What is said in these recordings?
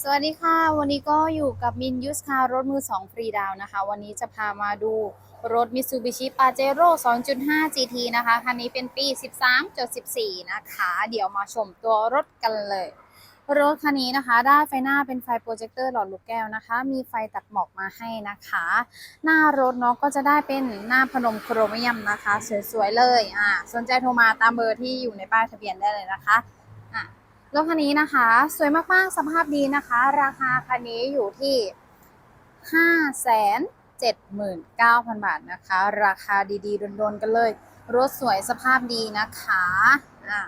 สวัสดีค่ะ วันนี้ก็อยู่กับมินยูสคารถมือ 2 ฟรีดาวนะคะ วันนี้จะพามาดูรถ Mitsubishi Pajero 2.5 GT นะคะ คันนี้เป็นปี 13.14 นะคะ เดี๋ยวมาชมตัวรถกันเลย รถคันนี้นะคะ ได้ไฟหน้าเป็นไฟโปรเจคเตอร์หลอดลูกแก้วนะคะ มีไฟตัดหมอกมาให้นะคะ หน้ารถเนาะก็จะได้เป็นหน้าพนมโครเมียมนะคะ สวยๆเลย อ่า สนใจโทรมาตามเบอร์ที่อยู่ในป้ายทะเบียนได้เลยนะคะ รถคันนี้นะคะ สวยมากๆสภาพดีนะคะ ราคาคันนี้อยู่ที่ 5 7 9 0 0 0 บาทนะคะ ราคาดีๆโดนๆกันเลย รถสวยสภาพดีนะคะะ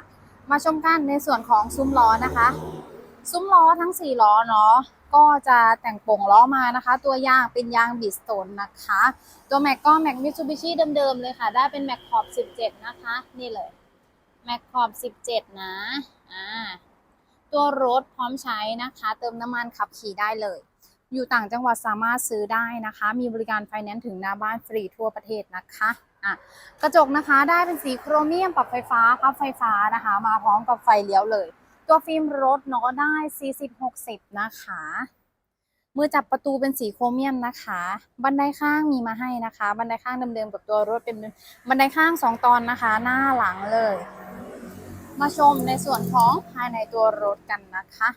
มาชมกันในส่วนของซุ้มล้อนะคะ ซุ้มล้อทั้ง 4 ล้อเนาะก็จะแต่งโป่งล้อมานะคะ ตัวยางเป็นยางบิสโตนนะคะ ตัวแม็กก็แม็กมิ t ซูบิชิเดิมๆเลยค่ะ ได้เป็นแม็กขอบ 17 นะคะ นี่เลยแม็กขอบ 17 นะ อ่า ตัวรถพร้อมใช้นะคะ เติมน้ำมันขับขี่ได้เลย อยู่ต่างจังหวัดสามารถซื้อได้นะคะ มีบริการไฟแนนซ์ถึงหน้าบ้านฟรีทั่วประเทศนะคะอะกระจกนะคะได้เป็นสีโครเมียมปรับไฟฟ้าพับไฟฟ้านะคะ มาพร้อมกับไฟเลี้ยวเลย ตัวฟิล์มรถเนาะได้ 40-60 นะคะมือจับประตูเป็นสีโครเมียมนะคะ บันไดข้างมีมาให้นะคะ บันไดข้างเดิมๆกับตัวรถเป็นบันไดข้างสองตอนนะคะ หน้าหลังเลย มาชมในส่วนของภายในตัวรถกันนะคะ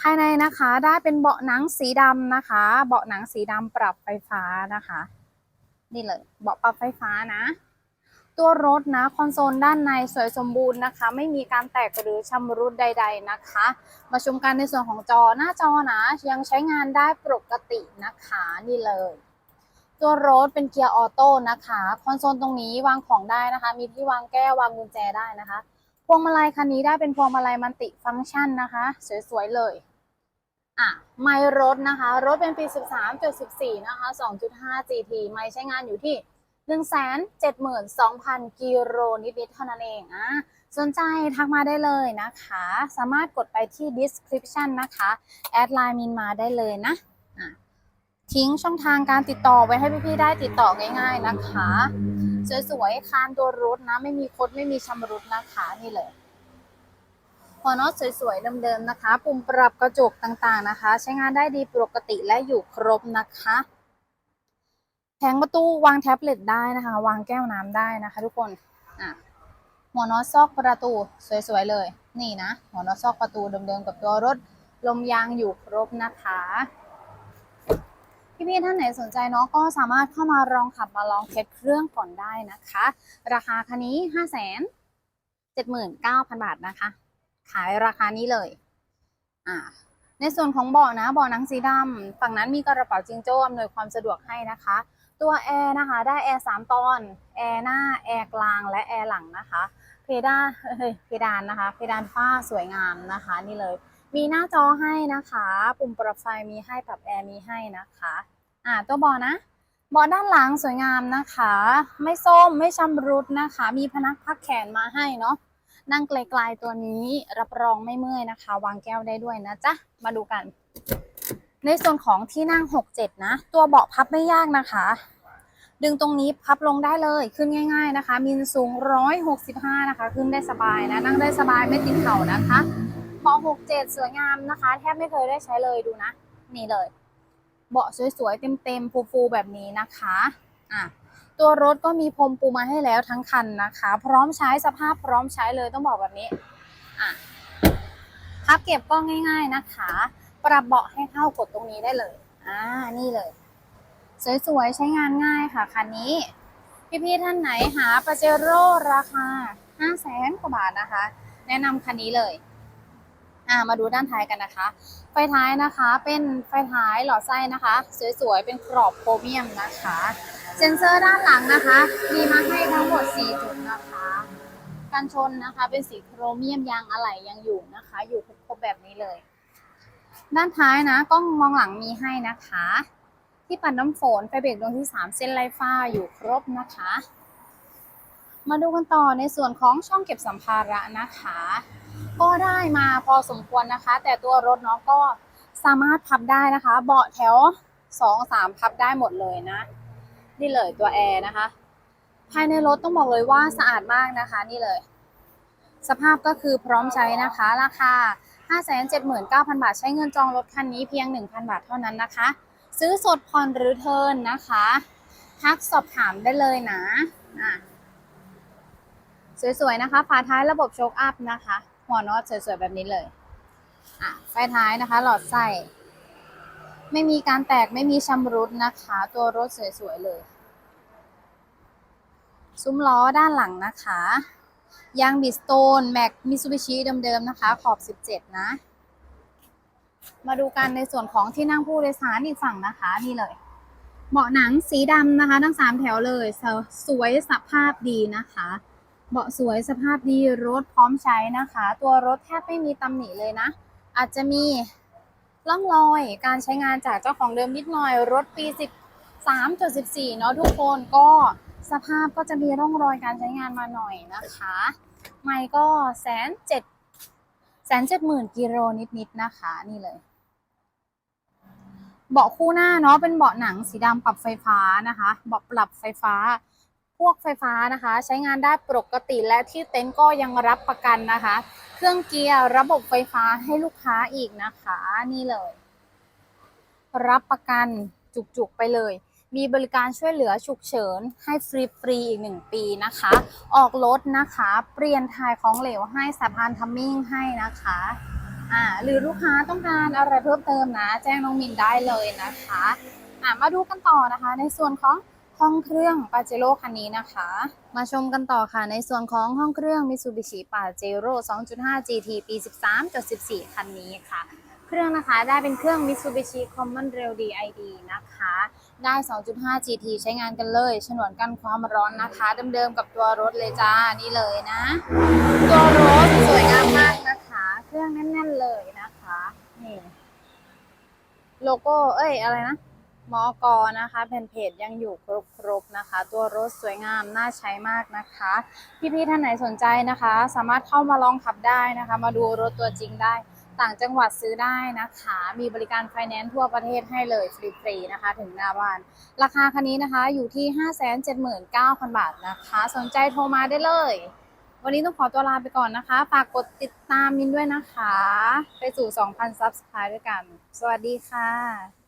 ภายในนะคะได้เป็นเบาะหนังสีดำนะคะ เบาะหนังสีดำปรับไฟฟ้านะคะ นี่เลยเบาะปรับไฟฟ้านะ ตัวรถนะคอนโซลด้านในสวยสมบูรณ์นะคะ ไม่มีการแตกหรือชำรุดใด ๆนะคะ มาชมกันในส่วนของจอหน้าจอนะยังใช้งานได้ปกตินะคะ นี่เลย ตัวรถเป็นเกียร์ออโต้นะคะ คอนโซลตรงนี้วางของได้นะคะ มีที่วางแก้ววางกุญแจได้นะคะ พวงมาลัยคันนี้ได้เป็นพวงมาลัยมันติฟังก์ชันนะคะ สวยๆเลย อะ ไมล์รถนะคะ รถเป็นปี 13.14 นะคะ 2.5 GT ไมล์ใช้งานอยู่ที่ 172,000 กิโลนิดๆเท่านั้นเองอะสนใจทักมาได้เลยนะคะ สามารถกดไปที่ description นะคะ แอดไลน์มินมาได้เลยนะอะ ทิ้งช่องทางการติดต่อไว้ให้พี่ๆได้ติดต่อง่าย ๆนะคะ สวยๆคานตัวรถนะ ไม่มีคดไม่มีชำรุดนะคะนี่เลยหัวน็อตสวยๆเดิมๆนะคะ ปุ่มปรับกระจกต่างๆนะคะ ใช้งานได้ดีปกติและอยู่ครบนะคะแผงประตูวางแท็บเล็ตได้นะคะ วางแก้วน้ำได้นะคะทุกคนอะหัวน็อตซอกประตูสวยๆเลย นี่นะ หัวน็อตซอกประตูเดิมๆกับตัวรถลมยางอยู่ครบนะคะ พี่ๆท่านไหนสนใจเนาะก็สามารถเข้ามาลองขับมาลองเช็คเครื่องก่อนได้นะคะ ราคาคันนี้5 7 9 0 0 0บาทนะคะ ขายราคานี้เลย อ่า ในส่วนของเบาะนะเบาะหนังสีดำฝั่งนั้นมีกระเป๋าจิงโจ้อำนวยความสะดวกให้นะคะ ตัวแอร์นะคะ ได้แอร์สามตอนแอร์หน้าแอร์กลางและแอร์หลังนะคะเพดานเพดานนะคะ เพดานฝ้าสวยงามนะคะ นี่เลย มีหน้าจอให้นะคะ ปุ่มปรับไฟมีให้ปรับแอร์มีให้นะคะอ่าตัวเบาะนะเบาะด้านหลังสวยงามนะคะ ไม่ส้มไม่ชำรุดนะคะ มีพนักพักแขนมาให้เนาะนั่งไกลๆตัวนี้รับรองไม่เมื่อยนะคะ วางแก้วได้ด้วยนะจ๊ะมาดูกัน ในส่วนของที่นั่ง 6-7 นะ ตัวเบาะพับไม่ยากนะคะ ดึงตรงนี้พับลงได้เลยขึ้นง่าย ๆนะคะ มินสูง 165 นะคะ ขึ้นได้สบายนะ นั่งได้สบายไม่ติดเข่านะคะ บาะ6-7 สวยงามนะคะ แทบไม่เคยได้ใช้เลยดูนะ นี่เลย เบาะสวยๆ เต็มๆ ฟูๆ แบบนี้นะคะอะตัวรถก็มีพรมปูมาให้แล้วทั้งคันนะคะ พร้อมใช้สภาพพร้อมใช้เลยต้องบอกแบบนี้อะพับเก็บก็ง่าย ๆนะคะ ปรับเบาะให้เข้ากดตรงนี้ได้เลยอ่านี่เลย สวยๆ ใช้งานง่ายค่ะคันนี้ พี่ๆท่านไหนหาปาเจโร่ราคา 5 0 0แสนกว่าบาทนะคะ แนะนำคันนี้เลย อ่ามาดูด้านท้ายกันนะคะ ไฟท้ายนะคะเป็นไฟท้ายหลอดไส้นะคะ สวยๆ เป็นกรอบโครเมียมนะคะ เซ็นเซอร์ด้านหลังนะคะ มีมาให้ทั้งหมด 4 จุดนะคะกันชนนะคะเป็นสีโครเมียมยางอะไหล่ยังอยู่นะคะ อยู่ครบแบบนี้เลย ด้านท้ายนะกล้องมองหลังมีให้นะคะ ที่ปัดน้ำฝนไฟเบรกดวงที่ 3 เส้นไลฟ้าอยู่ครบนะคะ มาดูกันต่อในส่วนของช่องเก็บสัมภาระนะคะ ก็ได้มาพอสมควรนะคะ แต่ตัวรถเนาะก็สามารถพับได้นะคะ เบาะแถวสองสามพับได้หมดเลยนะ นี่เลยตัวแอร์นะคะ ภายในรถต้องบอกเลยว่าสะอาดมากนะคะ นี่เลย สภาพก็คือพร้อมใช้นะคะ ราคา 579,000 บาท ใช้เงินจองรถคันนี้เพียง 1,000 บาทเท่านั้นนะคะ ซื้อสดผ่อนหรือเทินนะคะ ทักสอบถามได้เลยนะ อะ สวยๆนะคะ ฝาท้ายระบบโชคอัพนะคะ หัวน็อตสวยๆแบบนี้เลย อะไฟท้ายนะคะ หลอดไส้ไม่มีการแตกไม่มีชำรุดนะคะ ตัวรถสวยๆเลย ซุ้มล้อด้านหลังนะคะยางบิสโตนแม็กมิซูบิชิเดิมๆนะคะ ขอบ 17 นะ มาดูกันในส่วนของที่นั่งผู้โดยสารอีกฝั่งนะคะ นี่เลย เบาะหนังสีดำนะคะ ทั้ง 3 แถวเลยสสวยสภาพดีนะคะ เบาะสวยสภาพดีรถพร้อมใช้นะคะ ตัวรถแทบไม่มีตำหนิเลยนะ อาจจะมีร่องรอยการใช้งานจากเจ้าของเดิมนิดหน่อย รถปี 13.14 เนาะทุกคนก็สภาพก็จะมีร่องรอยการใช้งานมาหน่อยนะคะ ไม่ก็แสนเจ็ดแสนเจ็ดหมื่นกิโลนิดๆนะคะนี่เลย เบาะคู่หน้าเนาะเป็นเบาะหนังสีดำปรับไฟฟ้านะคะ เบาะปรับไฟฟ้า พวกไฟฟ้านะคะ ใช้งานได้ปกติและที่เต็นท์ก็ยังรับประกันนะคะ เครื่องเกียร์ระบบไฟฟ้าให้ลูกค้าอีกนะคะนี่เลย รับประกันจุกๆไปเลย มีบริการช่วยเหลือฉุกเฉินให้ฟรีๆอีกหนึ่งปีนะคะ ออกรถนะคะ เปลี่ยนถ่ายของเหลวให้สะพานทัมมิ่งให้นะคะอ่าหรือลูกค้าต้องการอะไรเพิ่มเติมนะ แจ้งน้องมินได้เลยนะคะอ่ามาดูกันต่อนะคะ ในส่วนของ ห้องเครื่องปาเจโร่คันนี้นะคะ มาชมกันต่อค่ะในส่วนของห้องเครื่อง Mitsubishi Pajero 2.5 GT ปี 13.14 คันนี้ค่ะ เครื่องนะคะได้เป็นเครื่อง Mitsubishi Common Rail DID นะคะ ได้ 2.5 GT ใช้งานกันเลย ฉนวนกันความร้อนนะคะเดิมๆกับตัวรถเลยจ้า นี่เลยนะ ตัวรถสวยงามมากนะคะ เครื่องแน่นๆเลยนะคะ นี่ โลโก้ เอ้ย อะไรนะ มอกอนะคะแผ่นเพจยังอยู่ครบๆนะคะ ตัวรถสวยงามน่าใช้มากนะคะ พี่ๆท่านไหนสนใจนะคะ สามารถเข้ามาลองขับได้นะคะ มาดูรถตัวจริงได้ ต่างจังหวัดซื้อได้นะคะ มีบริการไฟแนนซ์ทั่วประเทศให้เลยฟรีๆนะคะ ถึงหน้าบ้าน ราคาคันนี้นะคะอยู่ที่ 579,000 บาทนะคะ สนใจโทรมาได้เลย วันนี้ต้องขอตัวลาไปก่อนนะคะ ฝากกดติดตามมินด้วยนะคะ ไปสู่ 2,000 Subscribe ด้วยกัน สวัสดีค่ะ